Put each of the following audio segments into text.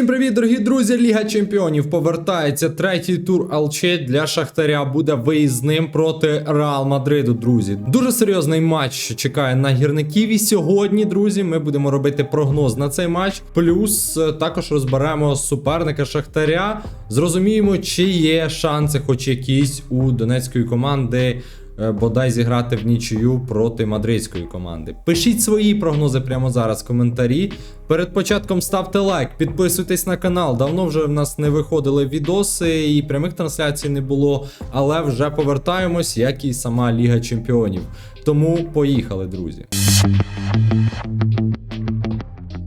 Усім привіт, дорогі друзі! Ліга Чемпіонів повертається. Третій тур ЛЧ для Шахтаря буде виїзним проти Реал Мадриду, друзі. Дуже серйозний матч чекає на гірників. І сьогодні, друзі, ми будемо робити прогноз на цей матч. Плюс е, також розберемо суперника Шахтаря. Зрозуміємо, чи є шанси, хоч якісь у донецької команди. Е, Бодай зіграти в нічию проти мадридської команди. Пишіть свої прогнози прямо зараз в коментарі. Перед початком ставте лайк, підписуйтесь на канал. Давно вже в нас не виходили відоси і прямих трансляцій не було, але вже повертаємось, як і сама Ліга Чемпіонів. Тому поїхали, друзі.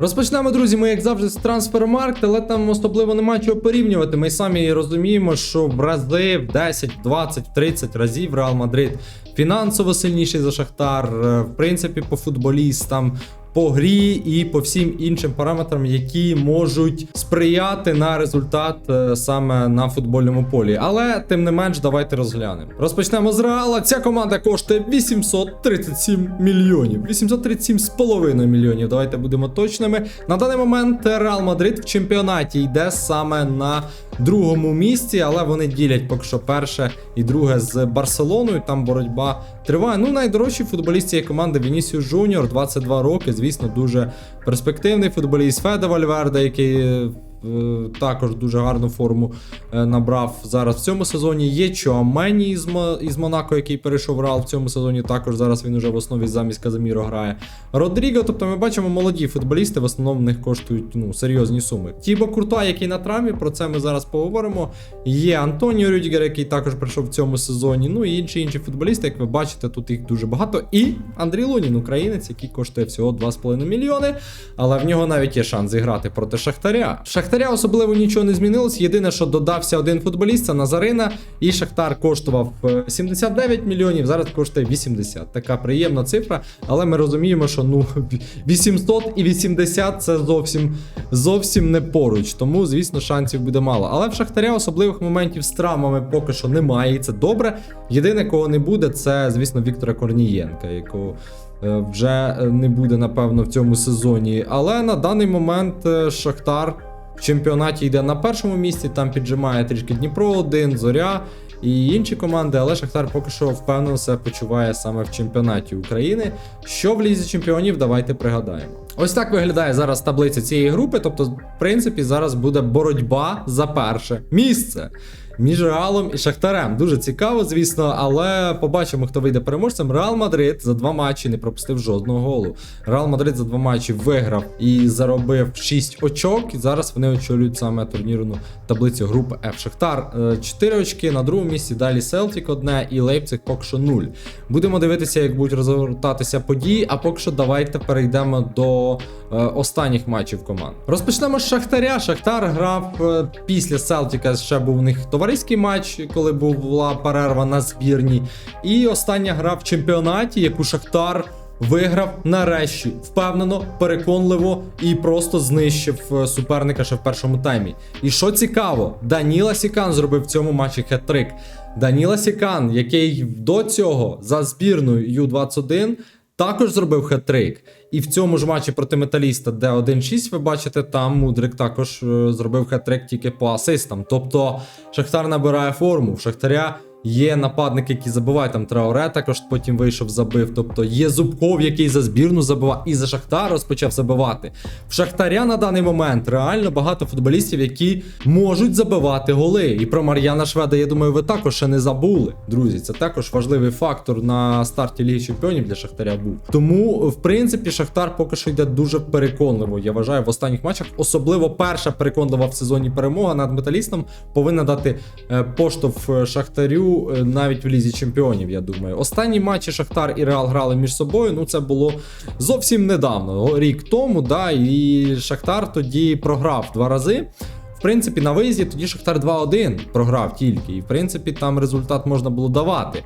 Розпочнемо, друзі, ми як завжди з трансфермаркт, але там особливо нема чого порівнювати. Ми самі розуміємо, що в рази в 10, 20, 30 разів Реал Мадрид фінансово сильніший за Шахтар, е, в принципі, по футболістам. По грі і по всім іншим параметрам, які можуть сприяти на результат е, саме на футбольному полі. Але тим не менш, давайте розглянемо. Розпочнемо з Реала. Ця команда коштує 837 мільйонів. 837,5 мільйонів. Давайте будемо точними. На даний момент Реал Мадрид в чемпіонаті йде саме на другому місці, але вони ділять поки що перше і друге з Барселоною. Там боротьба триває. Ну, найдорожчий футболіст цієї команди Вінісіус Жуніор, 22 роки. Звісно, дуже перспективний футболіст Феде Вальверде, який. Е, Також дуже гарну форму е, набрав зараз в цьому сезоні. Є Чуамені із, Мо- із Монако, який перейшов в Реал в цьому сезоні. Також зараз він уже в основі замість Казаміро грає. Родріго, тобто ми бачимо молоді футболісти, в основному в них коштують ну, серйозні суми. Тібо Куртуа, який на травмі, про це ми зараз поговоримо. Є Антоніо Рюдігер, який також прийшов в цьому сезоні. Ну і інші інші футболісти, як ви бачите, тут їх дуже багато. І Андрій Лунін, українець, який коштує всього 2,5 мільйони. Але в нього навіть є шанс зіграти проти Шахтаря. Шахтаря особливо нічого не змінилось. Єдине, що додався один футболіст, це Назарина. І Шахтар коштував е, 79 мільйонів, зараз коштує 80. Така приємна цифра. Але ми розуміємо, що ну 800 і 80 це зовсім зовсім не поруч. Тому, звісно, шансів буде мало. Але в Шахтаря особливих моментів з травмами поки що немає, і це добре. Єдине, кого не буде, це, звісно, Віктора Корнієнка, якого е, вже е, не буде, напевно, в цьому сезоні. Але на даний момент е, Шахтар в чемпіонаті йде на першому місці, там піджимає трішки Дніпро 1, Зоря і інші команди, але Шахтар поки що впевнено себе почуває саме в чемпіонаті України. Що в лізі чемпіонів, давайте пригадаємо. Ось так виглядає зараз таблиця цієї групи. Тобто, в принципі, зараз буде боротьба за перше місце. Між Реалом і Шахтарем. Дуже цікаво, звісно, але побачимо, хто вийде переможцем. Реал Мадрид за два матчі не пропустив жодного голу. Реал Мадрид за два матчі виграв і заробив 6 очок. І зараз вони очолюють саме турнірну таблицю групи F. Шахтар 4 очки на другому місці. Далі Селтік одне і Лейпциг поки що 0. Будемо дивитися, як будуть розгортатися події. А поки що давайте перейдемо до е, останніх матчів команд. Розпочнемо з Шахтаря. Шахтар грав е, після Селтіка. Ще був у них товариський матч, коли була перерва на збірні. І остання гра в чемпіонаті, яку Шахтар. Виграв нарешті впевнено, переконливо і просто знищив е, суперника ще в першому таймі. І що цікаво, Даніла Сікан зробив в цьому матчі хет-трик. Даніла Сікан, який до цього за збірною Ю-21 також зробив хет-трик. І в цьому ж матчі проти металіста, де 1-6, ви бачите, там Мудрик також е, зробив хет-трик тільки по асистам. Тобто Шахтар набирає форму. В Шахтаря є нападники, які забивають. Там Трауре також потім вийшов, забив. Тобто є Зубков, який за збірну забивав, і за Шахтар розпочав забивати. В Шахтаря на даний момент реально багато футболістів, які можуть забивати голи. І про Мар'яна Шведа, я думаю, ви також ще не забули. Друзі, це також важливий фактор на старті Ліги Чемпіонів для Шахтаря був. Тому, в принципі, Шахтар поки що йде дуже переконливо. Я вважаю, в останніх матчах, особливо перша переконлива в сезоні перемога над металістом повинна дати е, поштовх е, Шахтарю е, навіть в лізі чемпіонів. Я думаю, останні матчі Шахтар і Реал грали між собою. Ну це було зовсім недавно, рік тому. Да, і Шахтар тоді програв два рази. В принципі, на виїзді тоді Шахтар 2-1 програв тільки. І в принципі, там результат можна було давати.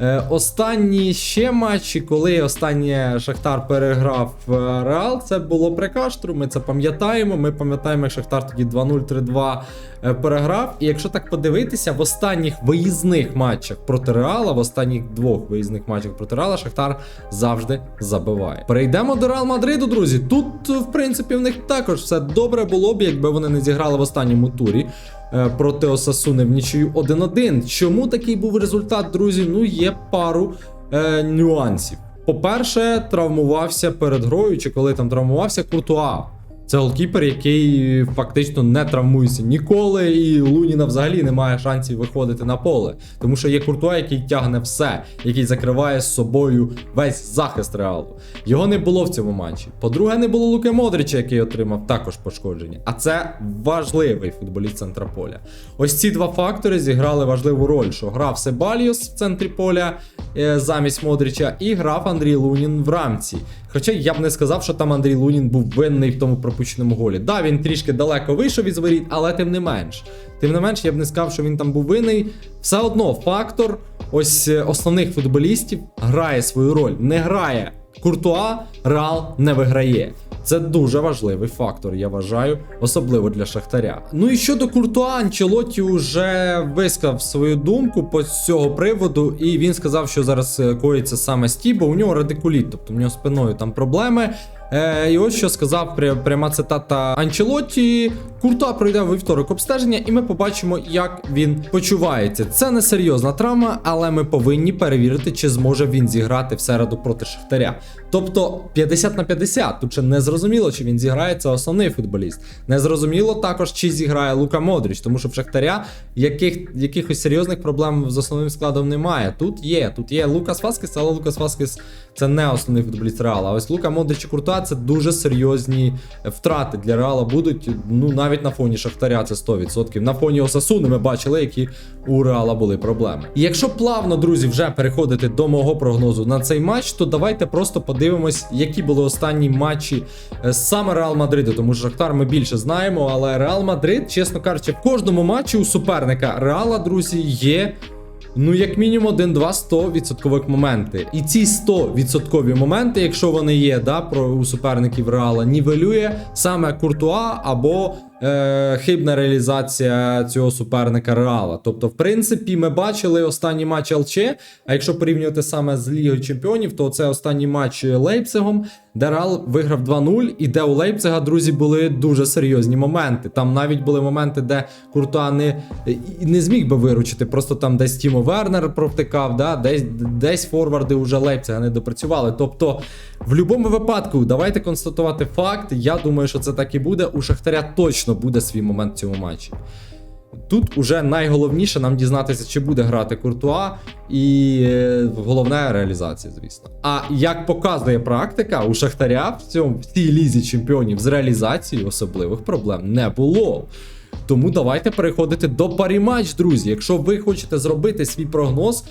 Е, останні ще матчі, коли останнє Шахтар переграв е, Реал, це було при Каштру. Ми це пам'ятаємо. Ми пам'ятаємо, як Шахтар тоді 2-0 3-2 е, переграв. І якщо так подивитися, в останніх виїзних матчах проти Реала, в останніх двох виїзних матчах проти Реала, Шахтар завжди забиває. Перейдемо до Реал Мадриду, друзі. Тут, в принципі, в них також все добре було б, якби вони не зіграли в останньому турі проти Осасуни в нічию 1-1. Чому такий був результат, друзі? Ну, є пару е, нюансів. По-перше, травмувався перед грою, чи коли там травмувався Куртуа. Це голкіпер, який фактично не травмується ніколи, і Луніна взагалі немає шансів виходити на поле. Тому що є Куртуа, який тягне все, який закриває з собою весь захист реалу. Його не було в цьому матчі. По-друге, не було Луки Модрича, який отримав також пошкодження. А це важливий футболіст центра поля. Ось ці два фактори зіграли важливу роль, що грав Себаліус в центрі поля замість Модрича, і грав Андрій Лунін в рамці. Хоча я б не сказав, що там Андрій Лунін був винний в тому пропущеному голі. Да, він трішки далеко вийшов із воріт, але тим не менш. Тим не менш, я б не сказав, що він там був винний. Все одно фактор ось е, основних футболістів грає свою роль. Не грає Куртуа, Реал не виграє. Це дуже важливий фактор, я вважаю, особливо для Шахтаря. Ну і щодо Куртуа, Анчелоті вже висказав свою думку по цього приводу, і він сказав, що зараз е, коїться саме стій, бо у нього радикуліт, тобто у нього спиною там проблеми. Е, і ось що сказав пряма цитата Анчелоті. Куртуа пройде вівторок обстеження, і ми побачимо, як він почувається. Це не серйозна травма, але ми повинні перевірити, чи зможе він зіграти в середу проти Шахтаря. Тобто 50 на 50. Тут ще не зрозуміло, чи він зіграє, це основний футболіст. Не зрозуміло також, чи зіграє Лука Модріч, тому що в Шахтаря яких, якихось серйозних проблем з основним складом немає. Тут є. Тут є Лукас Васкес, але Лукас Васкес це не основний футболіст Реала. А ось Лука Модрич і Куртуа це дуже серйозні втрати для Реала будуть. Ну навіть на фоні Шахтаря це 100%. На фоні Осасуни ми бачили, які у Реала були проблеми. І якщо плавно, друзі, вже переходити до мого прогнозу на цей матч, то давайте просто подивимось, які були останні матчі е, саме Реал Мадриду. Тому що Шахтар ми більше знаємо, але Реал Мадрид, чесно кажучи, в кожному матчі у суперника Реала, друзі, є. Ну, як мінімум, один-два 100% моменти. І ці 100% моменти, якщо вони є, да, про у суперників Реала, нівелює саме Куртуа або е, хибна реалізація цього суперника Реала. Тобто, в принципі, ми бачили останній матч ЛЧ. А якщо порівнювати саме з Лігою Чемпіонів, то це останній матч Лейпцигом, де Реал виграв 2-0, і де у Лейпцига, друзі, були дуже серйозні моменти. Там навіть були моменти, де Куртуа не, не зміг би виручити. Просто там десь Тімо Вернер провтикав, да? десь, десь форварди вже Лейпцига не допрацювали. Тобто, в будь-якому випадку, давайте констатувати факт. Я думаю, що це так і буде. У Шахтаря точно буде свій момент в цьому матчі. Тут уже найголовніше нам дізнатися, чи буде грати Куртуа, і е, головна реалізація, звісно. А як показує практика, у Шахтаря в цьому в цій лізі чемпіонів з реалізацією особливих проблем не було. Тому давайте переходити до паріматч, друзі. Якщо ви хочете зробити свій прогноз,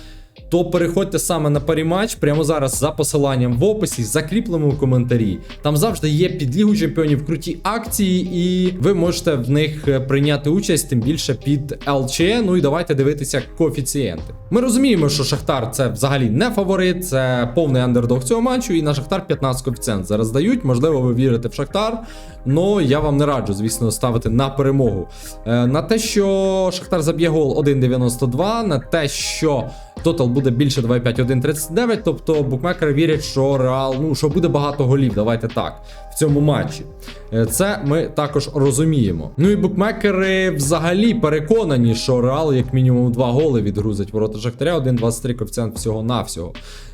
то переходьте саме на паріматч прямо зараз за посиланням в описі, закріпленому в коментарі. Там завжди є під Лігу чемпіонів круті акції, і ви можете в них е, прийняти участь, тим більше під ЛЧ. Ну і давайте дивитися коефіцієнти. Ми розуміємо, що Шахтар це взагалі не фаворит, це повний андердог цього матчу, і на Шахтар 15 коефіцієнт зараз дають. Можливо, ви вірите в Шахтар, але я вам не раджу, звісно, ставити на перемогу. Е, На те, що Шахтар заб'є гол 1,92, на те, що Тотал буде більше 2,5-1,39, тобто букмекери вірять, що Реал, ну що буде багато голів, давайте так, в цьому матчі. Е, Це ми також розуміємо. Ну і букмекери взагалі переконані, що Реал як мінімум 2 голи відгрузить ворота Шахтаря, 1,23 коефіцієнт всього-навсього.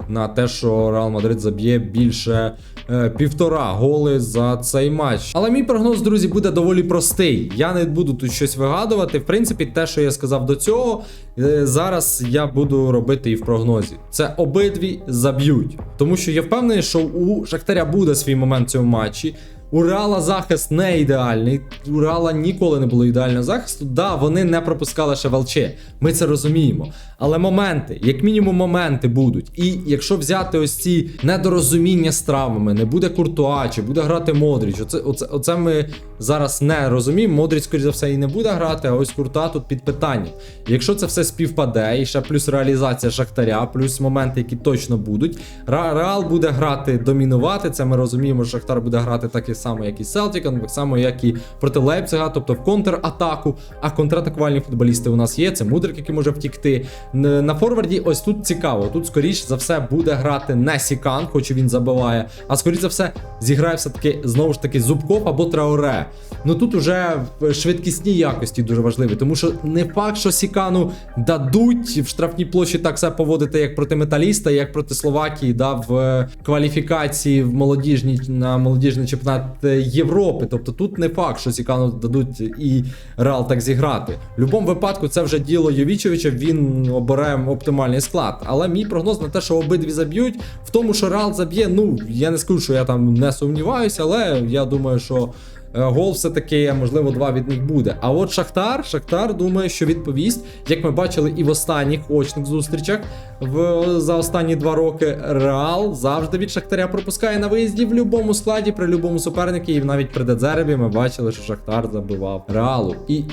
На те, що Реал Мадрид заб'є більше е, півтора голи за цей матч. Але мій прогноз, друзі, буде доволі простий. Я не буду тут щось вигадувати. В принципі, те, що я сказав до цього, е, зараз я буду робити і в прогнозі. Це обидві заб'ють. Тому що я впевнений, що у Шахтаря буде свій момент в цьому матчі. У Реала захист не ідеальний. У Реала ніколи не було ідеального захисту. Да, вони не пропускали ще. Ми це розуміємо. Але моменти, як мінімум, моменти будуть. І якщо взяти ось ці недорозуміння з травмами, не буде Куртуа, чи буде грати Модріч. Оце, оце, оце ми зараз не розуміємо. Модріч, скоріш за все, і не буде грати, а ось Куртуа тут під питанням. Якщо це все співпаде, і ще плюс реалізація Шахтаря, плюс моменти, які точно будуть. Реал буде грати, домінувати. Це ми розуміємо, що Шахтар буде грати так і само, як і з так само, як і проти Лейпцига, тобто в контратаку. А контратакувальні футболісти у нас є. Це Мудрик, який може втікти. На форварді ось тут цікаво. Тут, скоріш за все, буде грати не Сікан, хоч він забиває, а скоріш за все, зіграє все-таки знову ж таки Зубков або Траоре. Ну тут уже швидкісні якості дуже важливі, тому що не факт, що Сікану дадуть в штрафній площі так себе поводити, як проти металіста, як проти Словакії, да, в е, кваліфікації в молодіжній на молодіжний чемпіонат Європи. Тобто тут не факт, що Зікану дадуть і Реал так зіграти. В будь-якому випадку це вже діло Йовічовича. Він обере оптимальний склад. Але мій прогноз на те, що обидві заб'ють, в тому, що Реал заб'є. Ну я не скажу, що я там не сумніваюся, але я думаю, що. Е, Гол все-таки, можливо, два від них буде. А от Шахтар, Шахтар думає, що відповість, як ми бачили і в останніх очних зустрічах в, за останні два роки, Реал завжди від Шахтаря пропускає на виїзді в будь-якому складі, при будь-якому супернику. І навіть при Дедзеребі ми бачили, що Шахтар забивав Реалу. І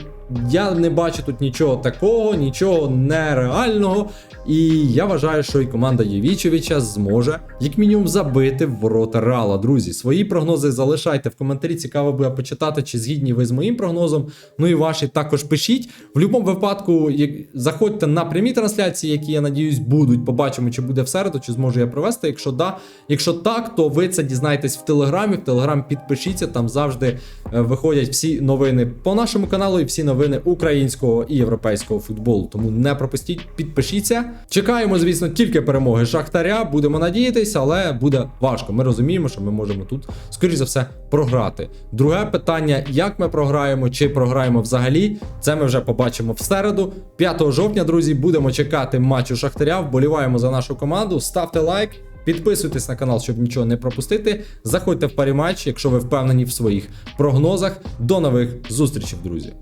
я не бачу тут нічого такого, нічого нереального. І я вважаю, що і команда Євічевича зможе, як мінімум, забити в ворота Реала. Друзі, свої прогнози залишайте в коментарі. Цікаво буде почитати, чи згідні ви з моїм прогнозом. Ну і ваші також пишіть. В будь-якому випадку, заходьте на прямі трансляції, які я надіюсь будуть. Побачимо, чи буде в середу, чи зможу я провести. Якщо да, якщо так, то ви це дізнаєтесь в телеграмі. В телеграм підпишіться, там завжди е, виходять всі новини по нашому каналу і всі новини українського і європейського футболу. Тому не пропустіть, підпишіться. Чекаємо, звісно, тільки перемоги Шахтаря. Будемо надіятися, але буде важко. Ми розуміємо, що ми можемо тут, скоріш за все, програти. Друге питання: як ми програємо, чи програємо взагалі? Це ми вже побачимо в середу. 5 жовтня, друзі, будемо чекати матчу Шахтаря. Вболіваємо за нашу команду. Ставте лайк. Підписуйтесь на канал, щоб нічого не пропустити. Заходьте в парі матч, якщо ви впевнені в своїх прогнозах. До нових зустрічей, друзі.